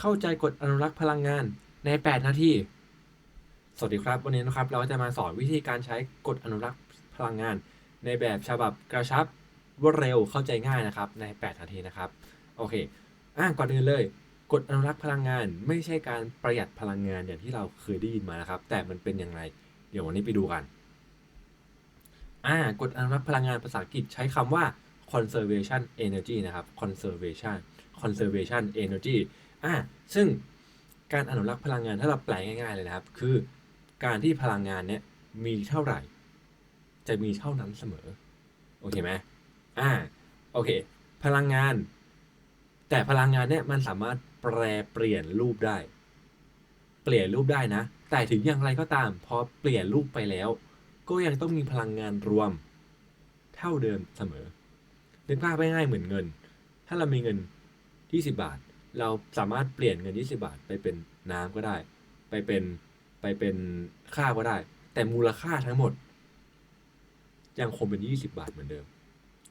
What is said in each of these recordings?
เข้าใจกฎอนุรักษ์พลังงานใน 8 นาที สวัสดีครับ วันนี้นะครับเราจะมาสอนวิธีการใช้กฎอนุรักษ์พลังงาน ในแบบฉบับกระชับรวดเร็วเข้าใจง่ายนะครับใน 8 นาทีนะครับโอเคอะก่อนอื่นเลยกฎอนุรักษ์พลังงานไม่ใช่การประหยัดพลังงานอย่างที่เราเคยได้ยินมานะครับ แต่มันเป็นอย่างไรเดี๋ยววันนี้ไปดูกันอ่ากฎอนุรักษ์พลังงานภาษาอังกฤษใช้คำว่า conservation energy นะครับ conservation conservation energy อ่าซึ่งการอนุรักษ์พลังงานถ้าเราแปลง่ายๆเลยนะครับ คือการที่พลังงานเนี้ยมีเท่าไหร่ จะมีเท่านั้นเสมอ โอเคไหมอ่าโอเค พลังงาน แต่พลังงานเนี่ยมันสามารถแปรเปลี่ยนรูปได้ เปลี่ยนรูปได้นะ แต่ถึงอย่างไรก็ตาม พอเปลี่ยนรูปไปแล้ว ก็ยังต้องมีพลังงานรวม เท่าเดิมเสมอนึกภาพง่ายๆเหมือนเงิน ถ้าเรามีเงิน 20 บาท เราสามารถเปลี่ยนเงิน 20 บาทไปเป็นน้ำก็ได้ ไปเป็นไปเป็นข้าวก็ได้ แต่มูลค่าทั้งหมด ยังคงเป็น 20 บาทเหมือนเดิม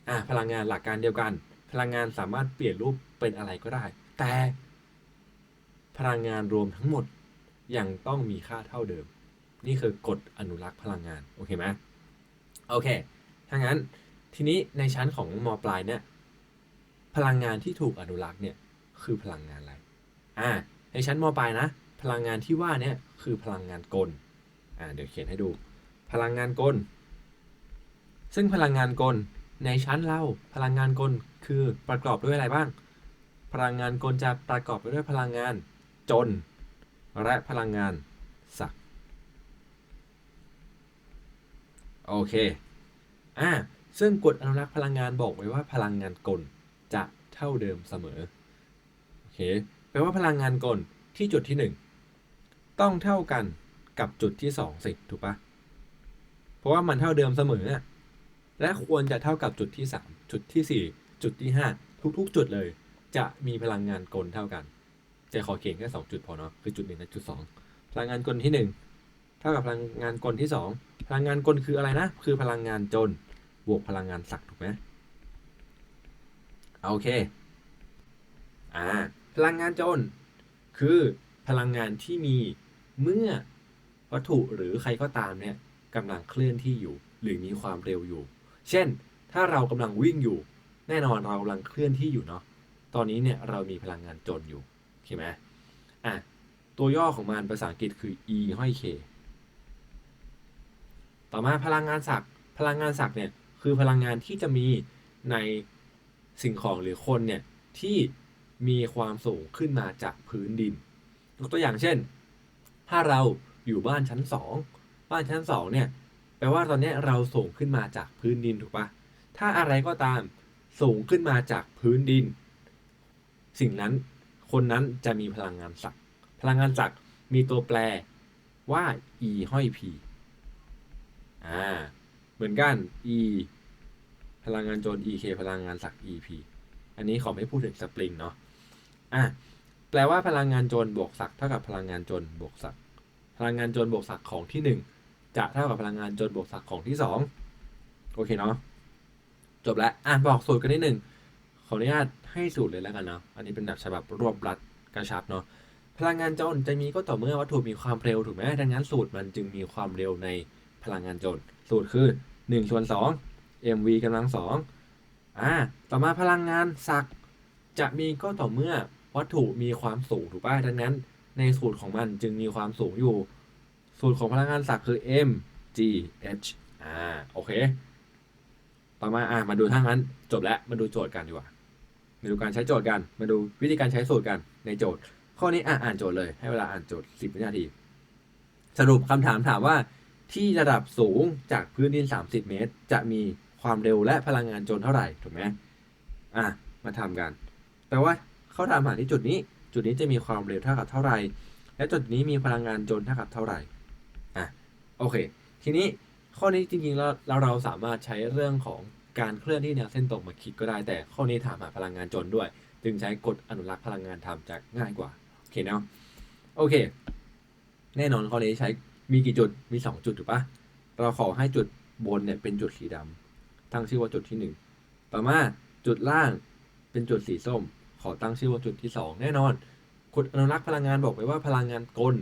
อะพลังงานหลักการเดียวกัน พลังงานสามารถเปลี่ยนรูปเป็นอะไรก็ได้ แต่พลังงานรวมทั้งหมดยังต้องมีค่าเท่าเดิม นี่คือกฎอนุรักษ์พลังงาน โอเคไหมโอเค ถ้างั้นทีนี้ในชั้นของมปลายเนี่ยพลังงานที่ถูกอนุรักษ์เนี่ย คือพลังงานอะไร อ่า ในชั้นมปลายนะ พลังงานที่ว่าเนี่ยคือพลังงานกล อ่า เดี๋ยวเขียนให้ดู พลังงานกล ซึ่งพลังงานกลในชั้นเราพลังงานกลคือประกอบด้วยอะไรบ้าง พลังงานกลจะประกอบไปด้วยพลังงานจน และพลังงานศักย์โอเค อ่า ซึ่งกฎอนุรักษ์พลังงานบอกไว้ว่าพลังงานกลจะเท่าเดิมเสมอ เคแปลว่าพลังงานกลที่จุดที่หนึ่งต้องเท่ากันกับจุดที่สองสิถูกปะเพราะว่ามันเท่าเดิมเสมอ และควรจะเท่ากับจุดที่สามจุดที่สี่จุดที่ห้าทุกๆ จุดเลย จะมีพลังงานกลเท่ากัน จะขอเขียนแค่สองจุดพอเนาะคือจุดหนึ่งและจุดสองพลังงานกลที่หนึ่งเท่ากับพลังงานกลที่สองพลังงานกลคืออะไรนะ คือพลังงานจนบวกพลังงานศักดิ์ถูกไหมโอเคอ่า พลังงานจน คือพลังงานที่มีเมื่อวัตถุหรือใครก็ตามเนี่ยกำลังเคลื่อนที่อยู่ หรือมีความเร็วอยู่ เช่น ถ้าเรากำลังวิ่งอยู่ แน่นอนเรากำลังเคลื่อนที่อยู่เนาะตอนนี้เนี่ยเรามีพลังงานจนอยู่โอเคไหมอะตัวย่อของมันภาษาอังกฤษคือ e ห้อย k ต่อมาพลังงานศักพลังงานศักเนี่ยคือพลังงานที่จะมีในสิ่งของหรือคนเนี่ยที่ มีความสูงขึ้นมาจากพื้นดินยกตัวอย่างเช่น ถ้าเราอยู่บ้านชั้นสองบ้านชั้นสองเนี่ยแปลว่าตอนนี้เราสูงขึ้นมาจากพื้นดินถูกปะถ้าอะไรก็ตามสูงขึ้นมาจากพื้นดิน สิ่งนั้นคนนั้นจะมีพลังงานศักด์พลังงานศักด์มีตัวแปรว่า e ห้อย p อ่าเหมือนกัน e พลังงานโจร ek พลังงานศักด์ ep อันนี้ขอไม่พูดถึงสปริงเนาะ อะแปลว่าพลังงานโจรบวกศักเท่ากับพลังงานโจรบวกศักพลังงานโจรบวกศักของที่หนึ่งจะเท่ากับพลังงานโจรบวกศักของที่สองโอเคเนาะจบแล้วอะบอกสูตรกันนิดหนึ่งขออนุญาตให้สูตรเลยแล้วกันเนาะอันนี้เป็นแบบฉบับรวบรัดกระชับเนาะพลังงานโจรจะมีก็ต่อเมื่อวัตถุมีความเร็วถูกไหมดังนั้นสูตรมันจึงมีความเร็วในพลังงานโจรสูตรคือ1ส่วน2 mv กำลัง2อ่าต่อมาพลังงานศักจะมีก็ต่อเมื่อ วัตถุมีความสูงถูกป่ะดังนั้น ในสูตรของมันจึงมีความสูงอยู่ สูตรของพลังงานศักดิ์คือ m g h อ่าโอเค ต่อมาอ่ามาดูทั้งนั้น จบแล้วมาดูโจทย์กันดีกว่ามาดูการใช้โจทย์กัน มาดูวิธีการใช้สูตรกันในโจทย์ ข้อนี้อ่าอ่านโจทย์เลยให้เวลาอ่านโจทย์10วินาที สรุปคำถามถามว่าที่ระดับสูงจากพื้นดิน 30 เมตร จะมีความเร็วและพลังงานโจรเท่าไหร่ถูกไหมอะมาทำกันแปลว่า เขาถามหาที่จุดนี้ จุดนี้จะมีความเร็วเท่ากับเท่าไหร่ และจุดนี้มีพลังงานจรเท่ากับเท่าไหร่ อะ โอเค ทีนี้ข้อนี้จริงๆแล้วเราเราสามารถใช้เรื่องของการเคลื่อนที่แนวเส้นตรงมาคิดก็ได้ แต่ข้อนี้ถามหาพลังงานจรด้วย จึงใช้กฎอนุรักษ์พลังงานทำจะง่ายกว่า โอเคเนาะ โอเค แน่นอนข้อนี้ใช้มีกี่จุด มี 2 จุดถูกปะเราขอให้จุดบนเนี่ยเป็นจุดสีดำตั้งชื่อว่าจุดที่ 1 ต่อมาจุดล่างเป็นจุดสีส้ม ขอตั้งชื่อว่าจุดที่ 2 แน่นอนกฎอนุรักษ์พลังงานบอกไว้ว่าพลังงานกล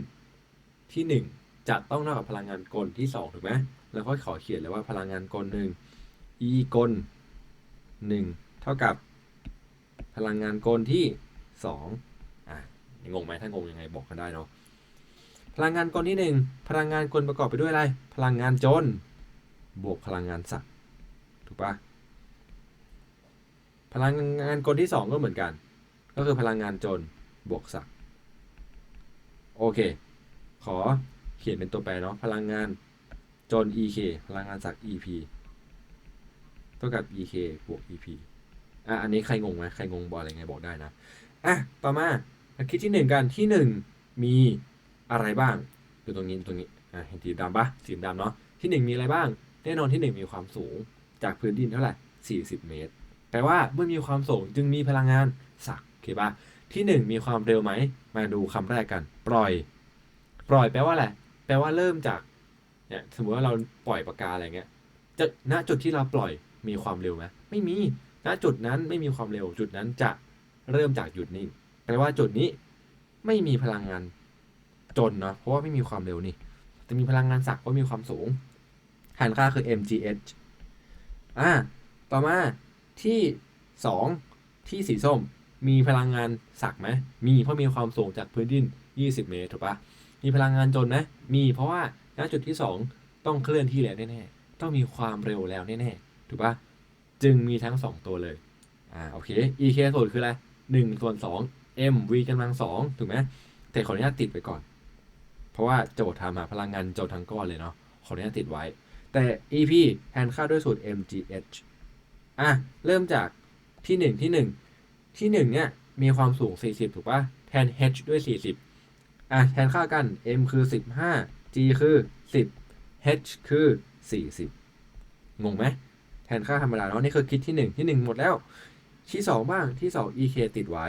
ที่หนึ่งจะต้องเท่ากับพลังงานกลที่สองถูกไหมแล้วก็ขอเขียนเลยว่าพลังงานกลหนึ่ง e กลหนึ่งเท่ากับพลังงานกลที่สองอะงงไหมถ้างงยังไงบอกกันได้เนาะ พลังงานกลที่หนึ่งพลังงานกลประกอบไปด้วยอะไร พลังงานจน บวกพลังงานศักดิ์ถูกปะพลังงานกลที่สองก็เหมือนกัน ก็คือพลังงานจนบวกศักโอเค ขอเขียนเป็นตัวแปรเนาะพลังงานจน ek พลังงานศัก ep เท่ากับ ek บวก ep อะอันนี้ใครงงไหมใครงงบอกอะไรไงบอกได้นะอะต่อมาคิดที่หนึ่งกันที่หนึ่งมีอะไรบ้างอยู่ตรงนี้ตรงนี้อะเห็นสีดำปะสีดำเนาะที่หนึ่งมีอะไรบ้าง แน่นอนที่หนึ่งมีความสูงจากพื้นดินเท่าไหร่40 เมตรแปลว่าเมื่อมีความสูงจึงมีพลังงานศัก เคปะที่หนึ่งมีความเร็วไหม มาดูคำแรกกัน ปล่อย ปล่อยแปลว่าอะไร แปลว่าเริ่มจากเนี่ยสมมติว่าเราปล่อยปากกาอะไรเงี้ยจะณจุดที่เราปล่อยมีความเร็วไหมไม่มีณจุดนั้นไม่มีความเร็ว จุดนั้นจะเริ่มจากหยุดนิ่งแปลว่าจุดนี้ไม่มีพลังงานจนเนาะเพราะว่าไม่มีความเร็วนี่จะมีพลังงานศักดิ์เพราะมีความสูงหารค่าคือ mgh อ่าต่อมาที่สองที่สีส้ม มีพลังงานศักไหมมีเพราะมีความสูงจากพื้นดิน 20 เมตรถูกปะมีพลังงานจนไหมมีเพราะว่าณจุดที่สองต้องเคลื่อนที่แล้วแน่ๆต้องมีความเร็วแล้วแน่ๆถูกปะจึงมีทั้งสองตัวเลยอ่าโอเค ek สูตรคืออะไรหนึ่งส่วนสอง m v กำลังสองถูกไหมแต่ขออนุญาตติดไปก่อน เพราะว่าโจทย์ทำมาพลังงานโจทย์ทั้งก้อนเลยเนาะขออนุญาตติดไว้ แต่ ep แทนค่าด้วยสูตร mgh อะเริ่มจากที่หนึ่งที่หนึ่ง ที่หนึ่งเนี่ยมีความสูง 40 ถูกปะแทน h ด้วย 40 อะ แทนค่ากัน m คือ 15 g คือ 10 h คือ 40 งงไหม แทนค่าธรรมดาเนาะนี่คือคิดที่หนึ่งที่หนึ่งหมดแล้ว ที่สองบ้างที่สอง ek ติดไว้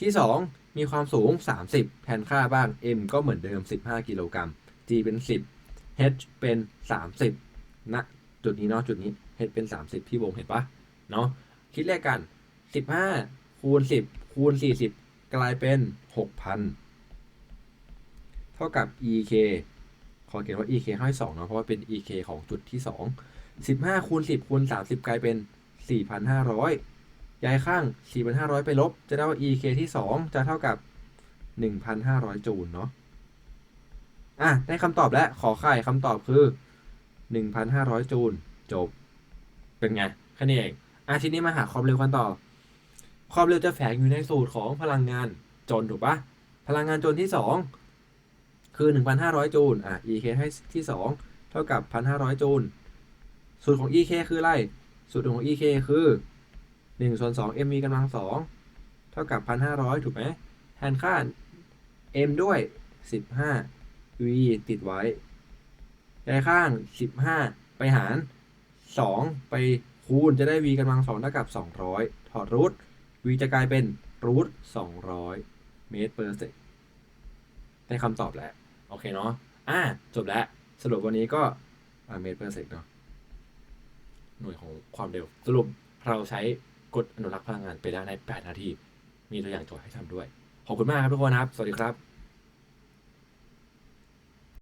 ที่สองมีความสูง 30 แทนค่าบ้าง m ก็เหมือนเดิม 15 กิโลกรัม g เป็น 10 h เป็น 30ณจุดนี้เนาะจุดนี้ h เป็น 30 ที่วงเห็นปะ เนาะคิดเลขกัน 15 คูณ 10 คูณ 40 กลายเป็น 6,000 เท่ากับ ek ขอเขียนว่า ek ห้2เนาะเพราะว่าเป็น ek ของจุดที่ 2 15 คูณ 10 คูณ 30 กลายเป็น 4,500 ย้ายข้าง 4,500 ไปลบ จะได้ว่า ek ที่ 2 จะเท่ากับ 1,500 จูลเนาะอะ ได้คำตอบแล้ว ขอไข่คำตอบคือ 1,500 จูล จบ เป็นไง แค่นี้เอง อะทีนี้มาหาความเร็วกันต่อ ความเร็วจะแฝงอยู่ในสูตรของพลังงานจนถูกปะพลังงานจนที่ 2 คือ 1,500 จูล อะ ek ให้ที่ 2 เท่ากับ 1,500 จูล สูตรของ ek คืออะไร สูตรของ ek คือ1ส่วน2 mv กำลัง 2 เท่ากับ 1,500 ถูกไหมแทนค่า m ด้วย 15 v ติดไว้ย้ายข้าง 15 ไปหาร 2 ไป คูณจะได้ v กำลัง2เท่ากับ 200 ถอดรูท v จะกลายเป็นรูท200 เมตรเปอร์เซกได้คำตอบแล้ว โอเคเนาะอ่าจบแล้ว สรุปวันนี้ก็เมตรเปอร์เซกเนาะหน่วยของความเร็ว สรุปเราใช้กฎอนุรักษ์พลังงานไปได้ใน 8 นาที มีตัวอย่างโจทย์ให้ทำด้วย ขอบคุณมากครับทุกคนนะครับ สวัสดีครับ